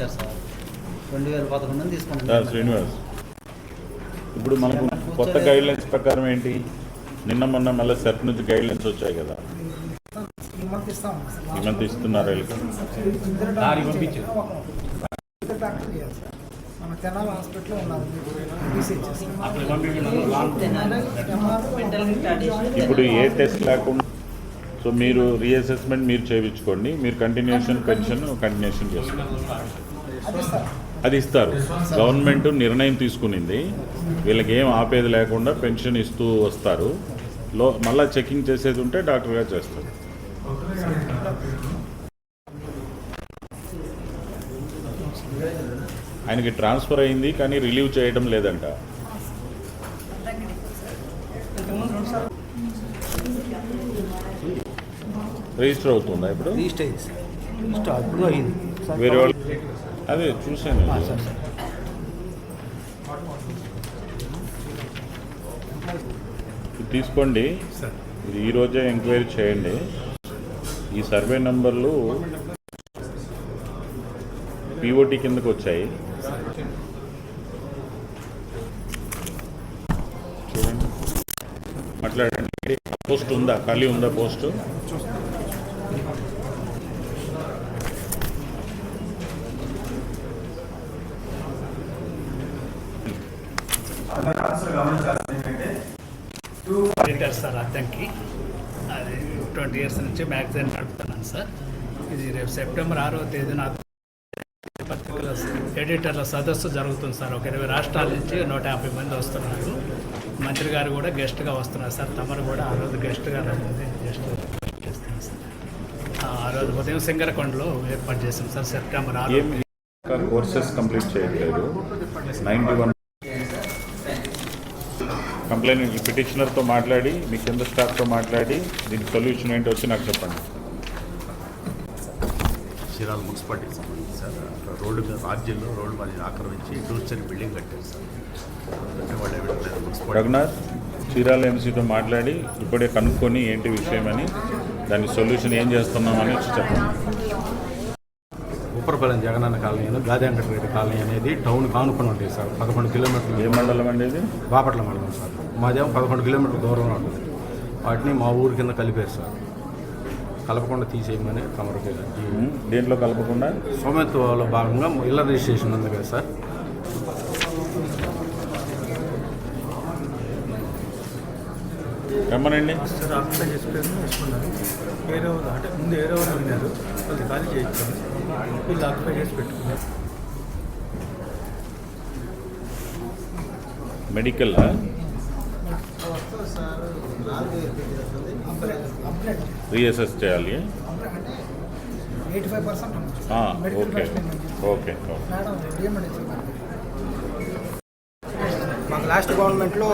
ఇచ్చారు సార్. రెండు వేల పదకొండు సార్ తీసుకుంటున్నాను శ్రీనివాస్ ఇప్పుడు మనకు కొత్త గైడ్ లైన్స్ ప్రకారం ఏంటి? నిన్న మొన్న మళ్ళీ సెట్ నుంచి గైడ్ లైన్స్ వచ్చాయి కదా. ఈ మంత్ ఇస్తాం ఈ మంత్ ఇస్తున్నారు వీళ్ళకి? మన తెనాలి హాస్పిటల్లో ఉన్నారు ఇప్పుడు ఏ టెస్ట్ లేకుండా సో మీరు రీఅసెస్మెంట్ మీరు చేయించుకోండి. మీరు కంటిన్యూషన్ పెన్షన్ కంటిన్యూషన్ చేసుకోండి. అది ఇస్తారు. గవర్నమెంట్ నిర్ణయం తీసుకునింది. వీళ్ళకి ఏం ఆపేది లేకుండా పెన్షన్ ఇస్తూ వస్తారు. లో మళ్ళీ చెకింగ్ చేసేది ఉంటే డాక్టర్ గారు చేస్తారు. ఆయనకి ట్రాన్స్ఫర్ అయింది కానీ రిలీవ్ చేయడం లేదంట. రిజిస్టర్ అవుతుందా ఇప్పుడు? రిజిస్టర్ అయింది అప్పుడు అయింది. వేరే వాళ్ళు అదే చూశాను. తీసుకోండి. ఇది ఈరోజే ఎంక్వైరీ చేయండి. ఈ సర్వే నంబర్లు పిఓటి కిందకు వచ్చాయి. చూడండి. మాట్లాడండి. పోస్ట్ ఉందా? ఖాళీ ఉందా పోస్ట్? Editor sir Addanki. అది ట్వంటీ ఇయర్స్ నుంచి మ్యాగజైన్ నడుపుతున్నాను సార్. ఇది రేపు సెప్టెంబర్ ఆరో తేదీన పత్రికల ఎడిటర్ల సదస్సు జరుగుతుంది సార్. ఒక ఇరవై రాష్ట్రాల నుంచి నూట యాభై మంది వస్తున్నారు. మంత్రి గారు కూడా గెస్ట్గా వస్తున్నారు సార్. తమరు కూడా ఆ రోజు గెస్ట్గా రండి గెస్ట్ చేస్తాను సార్. ఆ రోజు ఉదయం సింగరకొండలో ఏర్పాటు చేసాం సార్. సెప్టెంబర్ ఆరు కోర్సెస్ కంప్లీట్ చేయట్లేదు నైంటీ వన్ కంప్లైంట్ పిటిషనర్తో మాట్లాడి మీ కింద స్టాఫ్తో మాట్లాడి దీనికి సొల్యూషన్ ఏంటో వచ్చి నాకు చెప్పండి. చీరాల మున్సిపాలిటీకి సంబంధించి సార్ రోడ్డు మీద రాజ్యంలో రోడ్డు మరి ఆక్రమించి ఇండస్ట్రియల్ బిల్డింగ్ కట్టారు సార్. అంటే వాళ్ళు మున్సిపాలిటీ? రఘునాథ్ చీరాల ఎంసీతో మాట్లాడి ఇప్పుడే కనుక్కొని ఏంటి విషయమని దాని సొల్యూషన్ ఏం చేస్తున్నామని వచ్చి చెప్పండి. ఉప్పరపల్లి జగనన్న కాలనీ గాది వెంకటరెడ్డి కాలనీ అనేది టౌన్ కానుకొని ఉంటుంది సార్. పదకొండు కిలోమీటర్లు. ఏ మండలం అండి ఇది? బాపట్ల మండలం సార్. మాదేమో పదకొండు కిలోమీటర్ల దూరంలో ఉంటుంది. వాటిని మా ఊరి కింద కలిపారు సార్. కలపకుండా తీసేయమని తమరికి? దేంట్లో కలపకుండా? సౌమ్యత్వలో భాగంగా ఇళ్ళ రిజిస్ట్రేషన్ ఉంది కదా సార్. రమ్మనండి. వేరే వాళ్ళు అంటే ముందు వేరే వాళ్ళు ఉన్నారు వాళ్ళు ఖాళీ చేయించారు వీళ్ళు అప్లై చేసి పెట్టుకున్నారు మెడికల్ రీఅసెస్ చేయాలి? ఓకే. ఓకే మాకు లాస్ట్ గవర్నమెంట్లో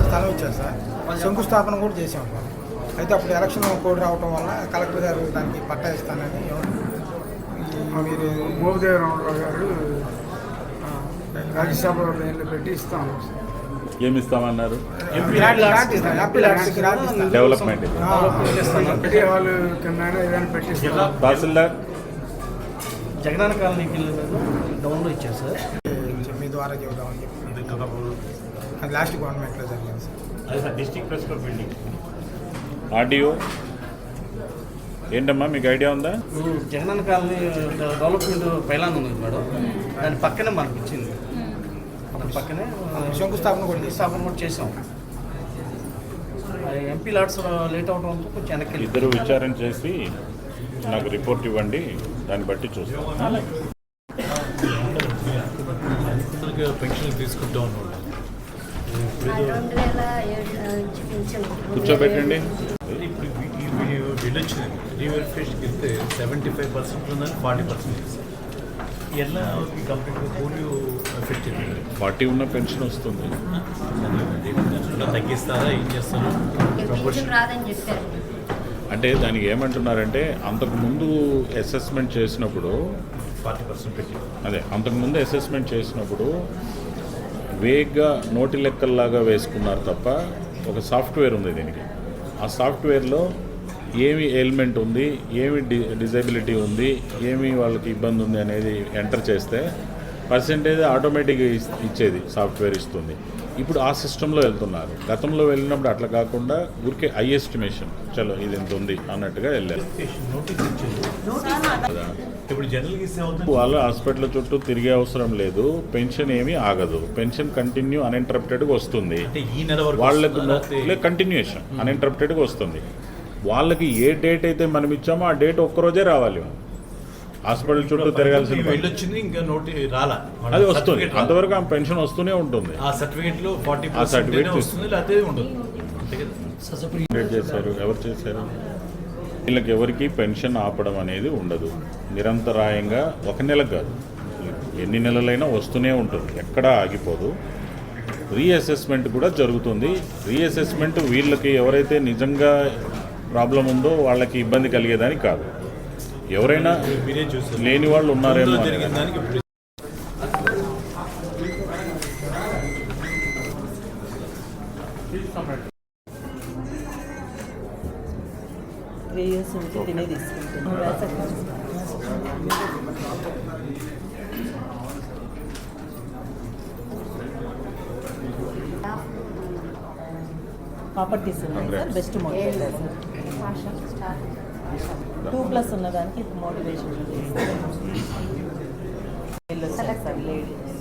స్థలం- ఇచ్చారు సార్. శంకుస్థాపన కూడా చేసాం. సార్ అయితే అప్పుడు ఎలక్షన్ కోడ్ రావటం వల్ల కలెక్టర్ గారు దానికి పట్టా ఇస్తానని మీరు మోహదేవరావు గారు రాజ్యసభలో నేను పెట్టి ఇస్తాను ఏమి ఇస్తామన్నారు. డెవలప్మెంట్. ఆ, పెట్టి వాళ్ళు కింద ఏదైనా పెట్టిస్తాను తహసీల్దార్. జగనన్న కాలనీకి డౌన్లో ఇచ్చారు సార్. మీ ద్వారా చెబుదామని చెప్పి. అది లాస్ట్ గవర్నమెంట్లో జరిగింది sir. District press club building. RDO? ఏంటమ్మా మీకు ఐడియా ఉందా? జగనన్న కాలనీ డెవలప్మెంట్ పైలాన్ ఉంది మేడం. దాని పక్కనే మనకి ఇచ్చింది దాని పక్కనే శంకుస్థాపన కూడా చేసాం స్థాపన కూడా చేసాం ఎంపీ లాట్స్ లేట్ అవడం వల్ల కొంచెం వెనక్కి. ఇద్దరు విచారణ చేసి నాకు రిపోర్ట్ ఇవ్వండి దాన్ని బట్టి చూస్తాం. పెన్షన్ తీసుకుంటూ ఉన్నాడు రెండు వేల ఏడు ఇంచుమించు కూర్చోబెట్టండి. ఇప్పుడు ఈ- ఈ బిల్ వచ్చింది రీవెరిఫికేషన్కి వెళ్తే సెవెంటీ ఫైవ్ పర్సెంట్ ఉందని ఫార్టీ పర్సెంట్ ఎలా కంప్లీట్గా పోలియో ఎఫెక్ట్ ఫార్టీ ఉన్న పెన్షన్ వస్తుంది. తగ్గిస్తారా ఏం చేస్తారు పెన్షన్ రాదని చెప్పారు అంటే దానికి ఏమంటున్నారంటే అంతకుముందు అసెస్మెంట్ చేసినప్పుడు ఫార్టీ పర్సెంట్ పెట్టి. అదే అంతకుముందు అసెస్మెంట్ చేసినప్పుడు వేగ్గా నోటి లెక్కల్లాగా వేసుకున్నారు తప్ప ఒక సాఫ్ట్వేర్ ఉంది దీనికి. ఆ సాఫ్ట్వేర్లో ఏమి ఎలిమెంట్ ఉంది ఏమి డి డిజబిలిటీ ఉంది ఏమి వాళ్ళకి ఇబ్బంది ఉంది అనేది ఎంటర్ చేస్తే పర్సంటేజ్ ఆటోమేటిక్గా ఇచ్చేది సాఫ్ట్వేర్ ఇస్తుంది. ఇప్పుడు ఆ సిస్టంలో వెళ్తున్నారు. గతంలో వెళ్ళినప్పుడు అట్లా కాకుండా ఊరికే ఐ ఎస్టిమేషన్. చలో ఇది ఎంత ఉంది అన్నట్టుగా వెళ్ళారు. వాళ్ళ హాస్పిటల్ చుట్టూ తిరిగే అవసరం లేదు. పెన్షన్ ఏమీ ఆగదు. పెన్షన్ కంటిన్యూ అన్ఇంటరప్టెడ్గా వస్తుంది. అంటే ఈ నెల వరకు వాళ్ళకు కంటిన్యూషన్ అన్ఇంటరప్టెడ్గా వస్తుంది. వాళ్ళకి ఏ డేట్ అయితే మనం ఇచ్చామో ఆ డేట్ ఒక్కరోజే రావాలి. హాస్పిటల్ చుట్టూ తిరగాల్సిన. వెళ్ళొచ్చింది ఇంకా నోటి రాలా. అది వస్తుంది. అంతవరకు ఆ పెన్షన్ వస్తూనే ఉంటుంది. ఆ సర్టిఫికేట్లో ఫార్టీ ఆ పర్సెంట్ వస్తుంది లేకపోతే ఉండదు. చేశారు. ఎవరు చేశారు? వీళ్ళకి ఎవరికి పెన్షన్ ఆపడం అనేది ఉండదు. నిరంతరాయంగా ఒక నెల కాదు. ఎన్ని నెలలైనా వస్తూనే ఉంటుంది. ఎక్కడా ఆగిపోదు. రీఅసెస్మెంట్ కూడా జరుగుతుంది. రీఅసెస్మెంట్ వీళ్ళకి ఎవరైతే నిజంగా ప్రాబ్లం ఉందో వాళ్ళకి ఇబ్బంది కలిగేదానికి కాదు. ఎవరైనా లేని వాళ్ళు ఉన్నారేమో త్రీ ఇయర్స్ నుంచి తినే తీసుకుంటున్నాను ప్రాపర్టీస్ ఉన్నాయి sir best sir two plus ఉన్నదానికి మోటివేషన్ లేడీస్